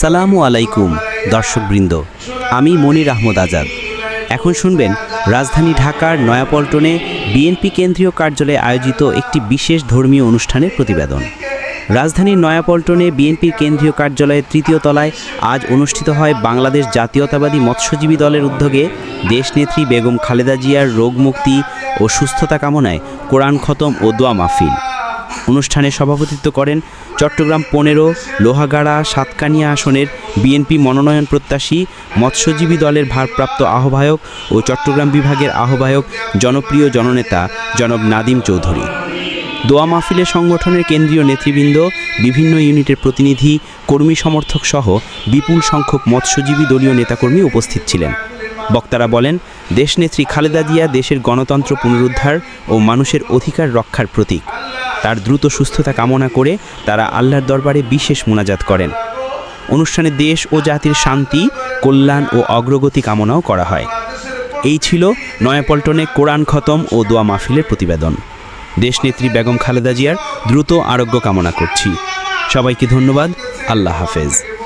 সালামু আলাইকুম, দর্শকবৃন্দ। আমি মনির আহমদ আজাদ। এখন শুনবেন রাজধানী ঢাকার নয়াপল্টনে বিএনপি কেন্দ্রীয় কার্যালয়ে আয়োজিত একটি বিশেষ ধর্মীয় অনুষ্ঠানের প্রতিবেদন। রাজধানীর নয়াপল্টনে বিএনপির কেন্দ্রীয় কার্যালয়ের তৃতীয় তলায় আজ অনুষ্ঠিত হয় বাংলাদেশ জাতীয়তাবাদী মৎস্যজীবী দলের উদ্যোগে দেশনেত্রী বেগম খালেদা জিয়ার রোগমুক্তি ও সুস্থতা কামনায় কোরআন খতম ও দোয়া মাহফিল। অনুষ্ঠানে সভাপতিত্ব করেন চট্টগ্রাম পনেরো, লোহাগাড়া, সাতকানিয়া আসনের বিএনপি মনোনয়ন প্রত্যাশী, মৎস্যজীবী দলের ভারপ্রাপ্ত আহ্বায়ক ও চট্টগ্রাম বিভাগের আহ্বায়ক, জনপ্রিয় জননেতা জনব নাদিম চৌধুরী। দোয়া মাহফিলে সংগঠনের কেন্দ্রীয় নেতৃবৃন্দ, বিভিন্ন ইউনিটের প্রতিনিধি, কর্মী সমর্থক সহ বিপুল সংখ্যক মৎস্যজীবী দলীয় নেতাকর্মী উপস্থিত ছিলেন। বক্তারা বলেন, দেশনেত্রী খালেদা জিয়া দেশের গণতন্ত্র পুনরুদ্ধার ও মানুষের অধিকার রক্ষার প্রতীক। তার দ্রুত সুস্থতা কামনা করে তারা আল্লাহর দরবারে বিশেষ মোনাজাত করেন। অনুষ্ঠানে দেশ ও জাতির শান্তি, কল্যাণ ও অগ্রগতি কামনাও করা হয়। এই ছিল নয়াপল্টনে কোরআন খতম ও দোয়া মাহফিলের প্রতিবেদন। দেশনেত্রী বেগম খালেদা জিয়ার দ্রুত আরোগ্য কামনা করছি। সবাইকে ধন্যবাদ। আল্লাহ হাফেজ।